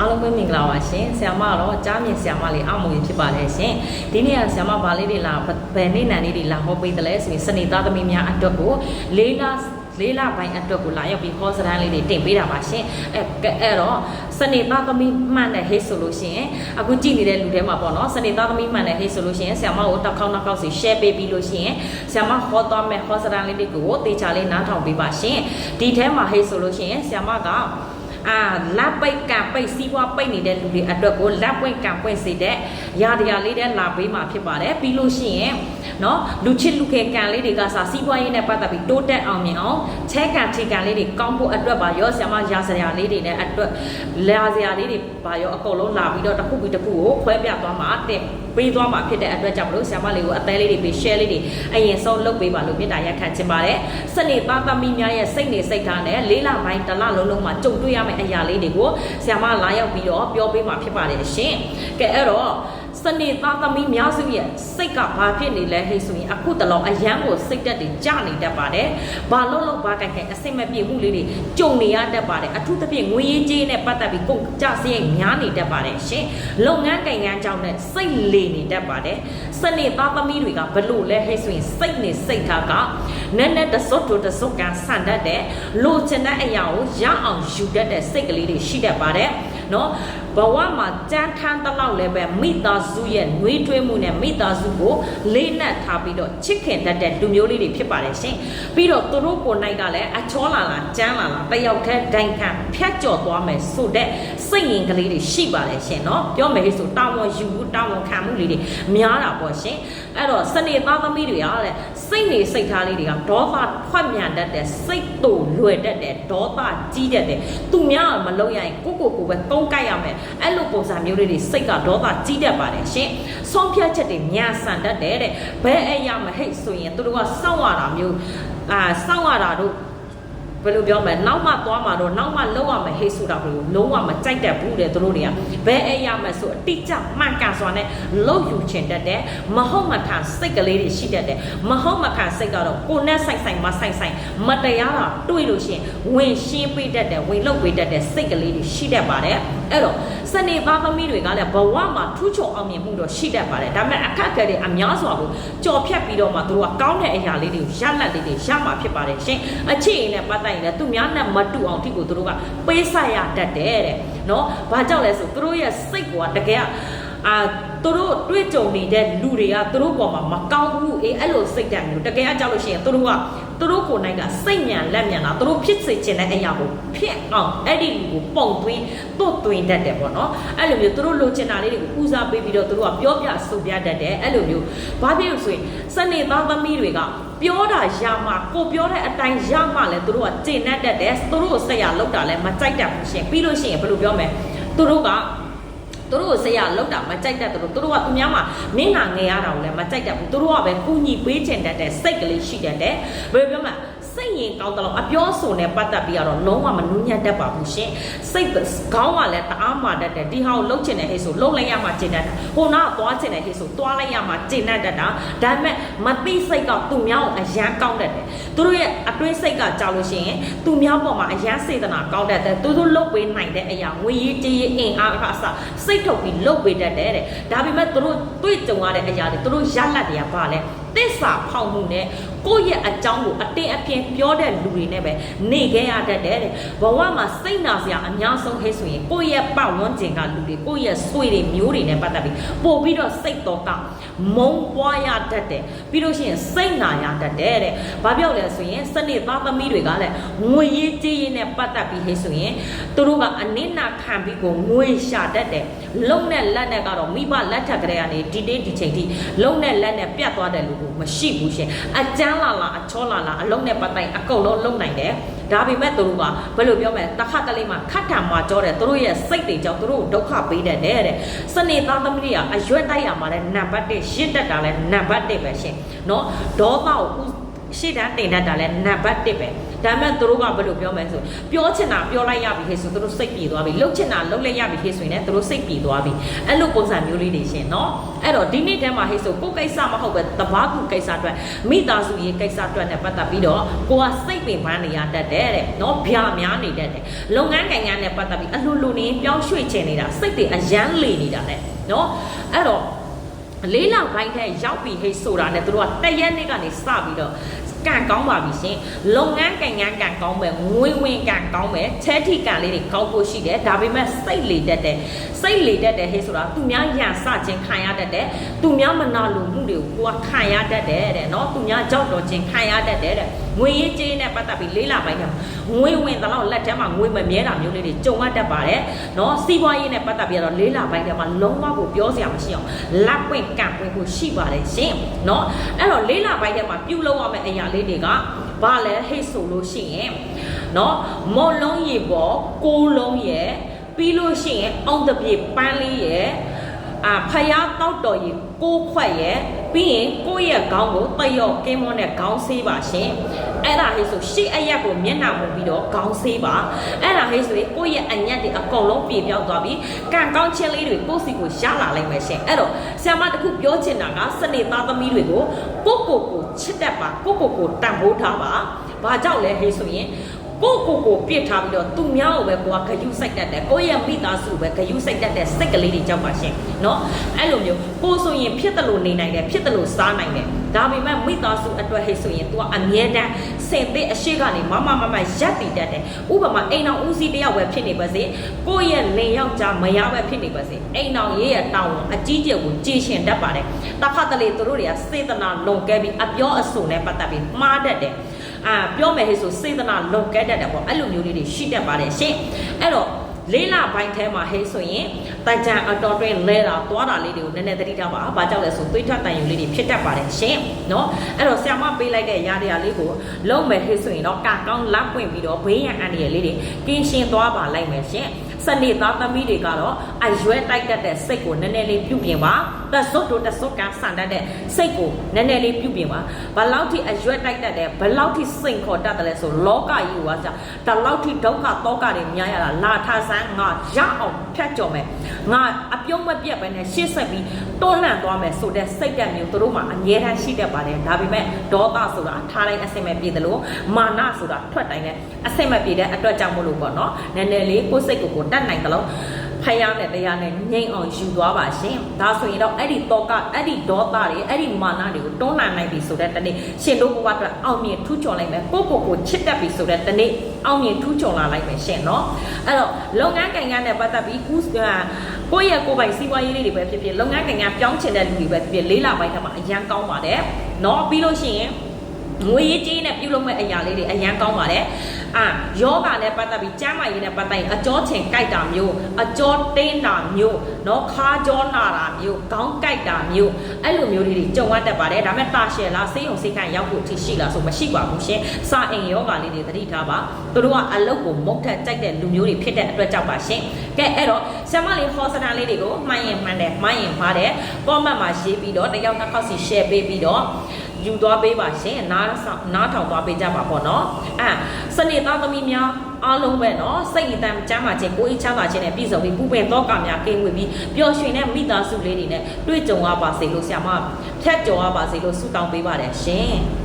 အားလုံးပဲမင်္ဂလာပါရှင်ဆရာမတော့ကြားမြင်ဆရာမလေးအမွေဖြစ်ပါတယ်ရှင်ဒီနေ့ကဆရာမဘာလေးတွေလာဘယ်နေ့နန်လေးတွေလာဟောပေးတယ်လဲဆိုရင်စနေသားသမီးများအတွက်ကိုလေးလလေးလပိုင်းအတွက်ကိုလာရောက်ပြီးဟောစတန်းလေးတွေတင်ပေးတာပါရှင်အဲကဲအဲ့တော့စနေသားသမီးမှန်တဲ့ဟိတ်ဆိုလို့ရှိရင်အခုကြည့်နေတဲ့လူထဲမှာပေါ့နော်စနေသားသမီးမှန်တဲ့ဟိတ်ဆိုလို့ရှိရင်ဆရာမကိုတစ်ခေါက်နှစ်ခေါက်စီ share ပေးပြီးလို့ရှိရင်ဆရာမဟောသွားမယ်ဟောစတန်းလေးတွေကိုတေချာလေးနားထောင်ပေးပါရှင်ဒီထဲမှာဟိတ်ဆိုလို့ရှိရင်ဆရာမက အာလက်ပိတ်ကံပိတ်စီးပွားပိတ်နေတဲ့လူတွေအတွက်ကိုလက်ပွင့်ကံပွင့်စေတဲ့ရာတရားလေးတဲ့လာပေးမှာဖြစ်ပါတယ်ပြီးလို့ရှိရင်နော်လူချစ်လူခဲကံလေးတွေကစာစီးပွားရေးနဲ့ပတ်သက်ပြီးတိုးတက်အောင်မြင်အောင်ချဲကံထေကံလေးတွေကောင်းဖို့အတွက်ပါရောဆရာမရာစရာလေးတွေနဲ့အတွက်လာစရာလေးတွေပါရောအကုန်လုံးလာပြီးတော့တစ်ခုပြီးတစ်ခုကိုခွဲပြသွားမှာတဲ့ပေးသွားမှာဖြစ်တဲ့အတွက်ကြောင့်မလို့ဆရာမလေးကိုအသေးလေးတွေပေး share လေးတွေအရင်ဆုံးလုပ်ပေးပါလို့မေတ္တာရက်ခံချင်ပါတယ်။စနေသားသမီးများရဲ့စိတ်နေစိတ်ထားနဲ့လေးလပိုင်းတစ်လလုံးလုံးမှာကြုံတွေ့ရမယ့်အရာလေးတွေကိုဆရာမလာရောက်ပြီးတော့ပြောပေးမှာဖြစ်ပါတယ်ရှင်။ကဲအဲ့တော့ စနေသားသမီးများစုရဲ့စိတ်ကဘာဖြစ်နေလဲဟဲ့ဆိုရင်အခုတလောအရန်ကိုစိတ်တက်တွေကြနေတတ်ပါတယ်။ဘာလို့လို့ဘာကြိုက်ခိုင်အစိမ့်မပြေမှုလေးတွေကြုံနေရတတ်ပါတယ်။အထူးသဖြင့်ငွေရေးကြေးနဲ့ပတ်သက်ပြီးကုန်ကြစရိတ်များနေတတ်ပါတယ်ရှင်။လုပ်ငန်းကိန်းကန်းကြောင့်နဲ့စိတ်လေနေတတ်ပါတယ်။စနေသားသမီးတွေကဘလို့လဲဟဲ့ဆိုရင်စိတ်နေစိတ်ထားကနက်နက်တစွတ်တို့တစွတ်ကန်ဆန်တတ်တဲ့လိုချင်တဲ့အရာကိုရအောင်ယူတတ်တဲ့စိတ်ကလေးတွေရှိတတ်ပါတယ်။နော် ဘဝမှာကြမ်းထမ်းတလောက်လည်းပဲမိသားစုရဲ့နှွေးထွေးမှုနဲ့မိသားစုကိုလေးနက်ထားပြီးတော့ချစ်ခင်တတ်တဲ့လူမျိုးလေးတွေဖြစ်ပါတယ်ရှင်ပြီးတော့သူတို့ကိုယ်နိုင်ကလည်းအချောလာလာကြမ်းလာလာတယောက်တည်းဒိုင်ခံဖြတ်ကျော်သွားမယ်ဆိုတဲ့ စိတ်ရင်ကလေးတွေရှိပါတယ်ရှင်နော်ပြောမယ်ဟိဆိုတာဝန်ယူမှုတာဝန်ခံမှုလေးတွေများတာပေါ့ရှင်အဲ့တော့စနေသားသမီးတွေကလည်းစိတ်နေစိတ်ထားလေးတွေကဒေါသဖွက်မြန်တတ်တဲ့စိတ်တူလွယ်တတ်တဲ့ဒေါသကြီးတတ်တဲ့သူများမလုပ်ရရင်ကိုကိုကိုပဲကုန်းကိုက်ရမယ်အဲ့လိုပုံစံမျိုးလေးတွေစိတ်ကဒေါသကြီးတတ်ပါတယ်ရှင်ဆုံးဖြတ်ချက်တွေများဆန်တတ်တယ်တဲ့ဘယ်အရာမဟိတ်ဆိုရင်သူတို့ကစောင့်ရတာမျိုးအာစောင့်ရတာတို့ ဘယ်လိုပြောမလဲနောက်မှသွားမှာတော့နောက်မှလောက်ရမယ်ဟေးဆိုတာဘယ်လိုလုံးဝမကြိုက်တတ်ဘူးတဲ့သူတို့တွေကဘယ်အရာမှဆိုအတိအကျမှန်ကန်စွာနဲ့လောက်ယူချင်တတ်တယ်မဟုတ်မခံစိတ်ကလေးတွေရှိတတ်တယ်မဟုတ်မခံစိတ်ကတော့ကိုနဲ့ဆိုင်ဆိုင်မဆိုင်ဆိုင်မတရားတာတွေးလို့ရှိရင်ဝင်ရှင်းပေးတတ်တယ်ဝင်လောက်ပေးတတ်တဲ့စိတ်ကလေးတွေရှိတတ်ပါတယ် အဲ့တော့စနေသားသမီးတွေကလည်းဘဝမှာထူးချွန်အောင်မြင်မှုတော့ရှိတတ်ပါတယ်ဒါပေမဲ့အခက်အခဲတွေအများစွာကိုကြော်ဖြတ်ပြီးတော့မှသူတို့ကကောင်းတဲ့အရာလေးတွေကိုရလတ်လေးတွေရမှာဖြစ်ပါတယ်ရှင်အခြေအနေနဲ့ပတ်သက်ရင်လည်းသူများနဲ့မတူအောင်ထိကိုသူတို့ကပေးဆက်ရတတ်တယ်တဲ့နော်ဘာကြောင့်လဲဆိုသူတို့ရဲ့စိတ်ကတကယ်အာသူတို့တွေ့ကြုံနေတဲ့လူတွေကသူတို့ပေါ်မှာမကောင်းဘူးအေးအဲ့လိုစိတ်ဓာတ်မျိုးတကယ်အကြောက်လို့ရှိရင်သူတို့က သူတို့ကိုယ်နိုင်ကစိတ်ညံလက်ညံတာသူတို့ဖြစ်စေချင်တဲ့အရာကိုဖြစ်အောင်အဲ့ဒီလူကိုပုံသွင်းတွတ်သွင်းတတ်တယ်ပေါ့နော်အဲ့လိုမျိုးသူတို့လိုချင်တာလေးတွေကိုဦးစားပေးပြီးတော့သူတို့ကပြောပြဆိုပြတတ်တယ်အဲ့လိုမျိုးဘာဖြစ်လို့ဆိုရင်စနေသားသမီးတွေကပြောတာရမှကိုပြောတဲ့အတိုင်းရမှလည်းသူတို့ကကျင့်တတ်တတ်တယ်သူတို့ဆက်ရလောက်တာလည်းမကြိုက်တတ်ဘူးရှင်ပြီးလို့ရှိရင်ဘယ်လိုပြောမလဲသူတို့က သူတို့ကိုဆရာလောက်တာမကြိုက်တတ်တယ်လို့သူတို့ကသူများမှာနင်းနာငယ်ရတာကိုလည်းမကြိုက်တတ်ဘူးသူတို့ကပဲကုညီပေးချင်တတ်တဲ့စိတ်ကလေးရှိတတ်တယ်ဘယ်လိုပြောမလဲ စိတ်ရင်ကောင်းတယ်လို့အပြောဆိုနဲ့ပတ်သက်ပြီးတော့လုံးဝမနှူးညံ့တတ်ပါဘူးရှင်စိတ်ခေါင်းကလည်းတအားမာတတ်တယ်ဒီဟာကိုလှုပ်ချင်တဲ့ဟဲ့ဆိုလှုပ်လိုက်ရမှကျင်တတ်တာဟိုနာကသွားချင်တဲ့ဟဲ့ဆိုသွားလိုက်ရမှကျင်တတ်တတ်တာဒါပေမဲ့မသိစိတ်ကသူများကိုအယမ်းကောင်းတတ်တယ်သူတို့ရဲ့အတွင်းစိတ်ကကြောက်လို့ရှိရင်သူများပေါ်မှာအယမ်းစေတနာကောင်းတတ်တယ်သူတို့လှုပ်ပေးနိုင်တဲ့အရာငွေရေးကြေးရေးအင်အားအစစိတ်ထုတ်ပြီးလှုပ်ပေးတတ်တယ်တဲ့ဒါပေမဲ့သူတို့တွေ့ကြုံရတဲ့အရာတွေသူတို့ရလတ်တွေကဘာလဲ သစ္စာဖောက်မှုနဲ့ကိုယ့်ရဲ့အကြောင်းကိုအတင်းအပြင်းပြောတဲ့လူတွေနဲ့ပဲနေခဲ့ရတတ်တယ်တဲ့ဘဝမှာစိတ်နာစရာအများဆုံးဟဲ့ဆိုရင်ကိုယ့်ရဲ့ပတ်ဝန်းကျင်ကလူတွေကိုယ့်ရဲ့ဆွေတွေမျိုးတွေနဲ့ပတ်သက်ပြီးပို့ပြီးတော့စိတ်တော်ကမုန်းပွားရတတ်တယ်ပြီးလို့ရှိရင်စိတ်နာရတတ်တယ်တဲ့ဘာပြောလဲဆိုရင်စနစ်သားသမီးတွေကလည်းငွေရေးကြေးရေးနဲ့ပတ်သက်ပြီးဟဲ့ဆိုရင်သူတို့ကအနစ်နာခံပြီးကိုငွေရှာတတ်တယ်လုံနဲ့လက်နဲ့ကတော့မိဘလက်ထက်ကလေးကနေဒီတေးဒီချိန်ထိလုံနဲ့လက်နဲ့ပြတ်သွားတယ်လို့ကိုမရှိဘူးရှင်အကျန်းလာလာအချောလာလာအလုံးနဲ့ပတ်တိုင်အကုန်လုံးလုံနိုင်တယ်ဒါပေမဲ့သူတို့ကဘယ်လိုပြောမလဲတခါတလေမှခတ်ထံမှာကြောတယ်သူတို့ရဲ့စိတ်တွေကြောင့်သူတို့ဒုက္ခပေးတတ်တယ်တဲ့စနေသားသမီးတွေကအရွက်တိုက်ရမှာလဲနံပါတ်1ရှစ်တက်တာလဲနံပါတ်1ပဲရှင်เนาะဒေါသကိုရှေ့တန်းတင်တတ်တာလဲနံပါတ်1ပဲ ဒါပေမဲ့သူတို့ကဘယ်လိုပြောမလဲဆိုပြောချင်တာပြောလိုက်ရပြီဟဲ့ဆိုသူတို့စိတ်ပြေသွားပြီလှုပ်ချင်တာလှုပ်လိုက်ရပြီဟဲ့ဆိုရင်လည်းသူတို့စိတ်ပြေသွားပြီအဲ့လိုပုံစံမျိုးလေးတွေရှင်နော်အဲ့တော့ဒီနေ့တည်းမှာဟဲ့ဆိုကိုယ်ကိစ္စမဟုတ်ပဲတဘာကူကိစ္စအတွက်မိသားစုရေးကိစ္စအတွက်နဲ့ပတ်သက်ပြီးတော့ကိုကစိတ်ပင်ပန်းနေရတတ်တယ်တဲ့နော်ဗျာများနေတတ်တယ်လုပ်ငန်းကိုင်ငန်းနဲ့ပတ်သက်ပြီးအလှလူနေပြောင်းရွှေ့ချင်နေတာစိတ်တွေအယမ်းလေနေတာတဲ့နော်အဲ့တော့လေးလောက်ပိုင်းထဲရောက်ပြီဟိတ်ဆိုတာနဲ့သူတို့ကတရက်နေ့ကနေစပြီးတော့ ကန်ကောင်းပါပြီရှင်လုပ်ငန်းကင်ငန်းကန်ကောင်းမယ်ငွေဝင်ကန်ကောင်းမယ်ချဲထိကန်လေးတွေကောင်းဖို့ရှိတယ်ဒါပေမဲ့စိတ်လေတတ်တယ်စိတ်လေတတ်တယ်ဟိတ်ဆိုတာသူများရန်စခြင်းခံရတတ်တယ်သူများမနာလိုမှုတွေကိုကိုကခံရတတ်တယ်တဲ့နော်သူများကြောက်တော်ခြင်းခံရတတ်တယ်တဲ့ငွေရေးကြေးနဲ့ပတ်သက်ပြီးလေးလောက်ပိုင်းထဲငွေဝင်တော့လက်ထဲမှာငွေမမြဲတာမျိုးလေးတွေကြုံရတတ်ပါတယ်နော်စီးပွားရေးနဲ့ပတ်သက်ပြီးတော့လေးလောက်ပိုင်းထဲမှာလုံးဝကိုပြောစရာမရှိအောင်လက်ပွင့်ကန်ပွင့်ဖို့ရှိပါတယ်ရှင်နော်အဲ့တော့လေးလောက်ပိုင်းထဲမှာပြုလုပ်ရမယ့်အရာလေးတွေကဘာလဲဟိတ်ဆိုလို့ရှိရင်နော်မော်လုံးရေပေါ်ကိုးလုံးရဲ့ပြီးလို့ရှိရင်အောင်တပြေပန်းလေးရဲ့အာဖယားတောက်တော်ရေကိုးခွက်ရဲ့ပြီးရင်ကိုယ့်ရဲ့ခေါင်းကိုတယော့ကင်းမွန်းတဲ့ခေါင်းဆေးပါရှင် အဲ့ဒါဟိဆိုရှေ့အရက်ကိုမျက်နှာမူပြီးတော့ခေါင်းဆေးပါအဲ့ဒါဟိဆိုရင်ကိုယ့်ရဲ့အညက်တွေအကုန်လုံးပြေပြောက်သွားပြီးကံကောင်းချင်းလေးတွေကိုယ့်စီကိုရလာလိုက်မယ်ရှင်အဲ့တော့ဆ iam မတစ်ခုပြောချင်တာကစနေသားသမီးတွေကိုကိုယ့်ကိုယ်ကိုချစ်တတ်ပါကိုယ့်ကိုယ်ကိုတန်ဖိုးထားပါဘာကြောင့်လဲဟိဆိုရင် ကိုကိုကိုပြစ်ထားပြီးတော့သူများကိုပဲကိုကဂယုစိုက်တတ်တယ်ကိုယ့်ရဲ့မိသားစုပဲဂယုစိုက်တတ်တဲ့စိတ်ကလေးတွေကြောက်ပါရှင်เนาะအဲ့လိုမျိုးကိုဆိုရင်ဖြစ်တယ်လို့နေနိုင်တယ်ဖြစ်တယ်လို့စားနိုင်တယ်ဒါပေမဲ့မိသားစုအတွက်ဟဲ့ဆိုရင် तू ကအမြဲတမ်းစင်သစ်အရှိကနေမမမမရက်တည်တတ်တယ်ဥပမာအိမ်အောင်ဦးစီးတယောက်ပဲဖြစ်နေပါစေကိုယ့်ရဲ့လင်ယောက်ျားမယားပဲဖြစ်နေပါစေအိမ်အောင်ရေးရတောင်းအကြီးကျယ်ကိုကြည်ရှင်တတ်ပါတယ်တဖတ်တလေသူတို့တွေကစေတနာလွန်ကဲပြီးအပြောအဆိုနဲ့ပတ်သက်ပြီးမှားတတ်တယ် အာပြောမယ်ဟဲ့ဆိုစေတနာလွန်ကဲတတ်တယ်ပေါ့အဲ့လိုမျိုးလေးတွေရှိတတ်ပါတယ်ရှင်အဲ့တော့လေးလပိုင်းထဲမှာဟဲ့ဆိုရင်တကြံအတော်တွင်လဲတာသွားတာလေးတွေကိုနည်းနည်းသတိထားပါ။ဘာကြောင့်လဲဆိုသွေးထွက်တန်ယူလေးတွေဖြစ်တတ်ပါတယ်ရှင်။နော်အဲ့တော့ဆ iam မပေးလိုက်တဲ့ຢာတရားလေးကိုလုံးမယ်ဟဲ့ဆိုရင်တော့ကကောင်းလက်ပွင့်ပြီးတော့ဘေးရန်အန္တရာယ်လေးတွေကင်းရှင်းသွားပါလိုက်မယ်ရှင်။ စနေသားသမီးတွေကတော့အရွယ်တိုက်တတ်တဲ့စိတ်ကိုနည်းနည်းလေးပြုပြင်ပါ။သက်စွတ်တို့သက်စွတ်ကဆန်တတ်တဲ့စိတ်ကိုနည်းနည်းလေးပြုပြင်ပါ။ဘလောက်ထိအရွယ်တိုက်တတ်တဲ့ဘလောက်ထိစိတ်ခေါ်တတ်တယ်လဲဆိုလောကကြီးကိုကကြဒါလောက်ထိဒုက္ခတောကတွေများရတာလာထဆန်းငါရအောင်ဖြတ်ကျော်မယ်။ငါအပြုံးမပြတ်ပဲနဲ့ရှေ့ဆက်ပြီးတွန်းလှန်သွားမယ်ဆိုတဲ့စိတ်ဓာတ်မျိုးသူတို့မှာအငြင်းတန်းရှိတတ်ပါတယ်။ဒါပေမဲ့ဒေါသဆိုတာထားတိုင်းအစင်မဲ့ပြည်တယ်လို့မာနဆိုတာထွက်တိုင်းနဲ့အစင်မဲ့ပြည်တဲ့အတွက်ကြောင့်မို့လို့ပေါ့နော်။နည်းနည်းလေးကိုယ်စိတ်ကိုကိုတတ်နိုင်တယ်လို့ဖယားနဲ့တရားနဲ့ငြိမ့်အောင်ယူသွားပါရှင်။ဒါဆိုရင်တော့အဲ့ဒီတောကအဲ့ဒီဒေါသတွေအဲ့ဒီမာနတွေကိုတွန်းလှန်နိုင်ပြီဆိုတဲ့တနေ့ရှင်တို့ဘဝအတွက်အောင်မြင်ထူးချွန်လိုက်မယ်။ကိုယ့်ကိုယ်ကိုချစ်တတ်ပြီဆိုတဲ့တနေ့အောင်မြင်ထူးချွန်လာလိုက်မယ်ရှင်နော်။အဲ့တော့လုပ်ငန်းကိန်းကန်းနဲ့ပတ်သက်ပြီးဦးကိုယ့်ရဲ့ကိုယ်ပိုင်စီးပွားရေးလေးတွေပဲဖြစ်ဖြစ်လုပ်ငန်းကိန်းကန်းပြောင်းချင်တဲ့လူတွေပဲဖြစ်ဖြစ်လေးလပိုင်းထဲမှာအရန်ကောင်းပါတယ်။နော်ပြီးလို့ရှိရင် ငွေရေးကြေးနဲ့ပြုလုပ်မဲ့အရာလေးတွေအရန်ကောင်းပါတယ်။အာယောဂနဲ့ပတ်သက်ပြီးကျန်းမာရေးနဲ့ပတ်သက်ရင်အကြောချင်ကြိုက်တာမျိုးအကြောတင်းတာမျိုးနော်ခါကြောနာတာမျိုးခေါင်းကြိုက်တာမျိုးအဲ့လိုမျိုးလေးတွေကြုံရတတ်ပါတယ်။ဒါမဲ့တာရှယ်လားစေးုံစေးခန့်ရောက်ဖို့အထိရှိလားဆိုမရှိပါဘူးရှင်။စာအိမ်ယောဂလေးတွေသတိထားပါ။သူတို့ကအလုတ်ကိုမုတ်ထက်ကြိုက်တဲ့လူမျိုးတွေဖြစ်တဲ့အတွက်ကြောင့်ပါရှင်။ကဲအဲ့တော့ဆမ်မလေးဟောစနာလေးတွေကိုမှန်ရင်မှန်တယ်မှန်ရင်ပါတယ်။ကောမန့်မှာရေးပြီးတော့တယောက်တစ်ခေါက်စီ share ပေးပြီးတော့ ယူသွားပေးပါရှင်နားဆောင်နားထောင်သွားပေးကြပါပေါ့နော်အဲစနေသားသမီးများအားလုံးပဲเนาะစိတ်အတမ်းချမ်းသာခြင်းကိုယ်အချမ်းသာခြင်းနဲ့ပြည့်စုံပြီးပူပင်တော့ကများကင်းဝေပြီးပျော်ရွှင်တဲ့မိသားစုလေးတွေနဲ့တွေ့ကြုံရပါစေလို့ဆရာမဖြတ်ကျော်ရပါစေလို့ဆုတောင်းပေးပါတယ်ရှင်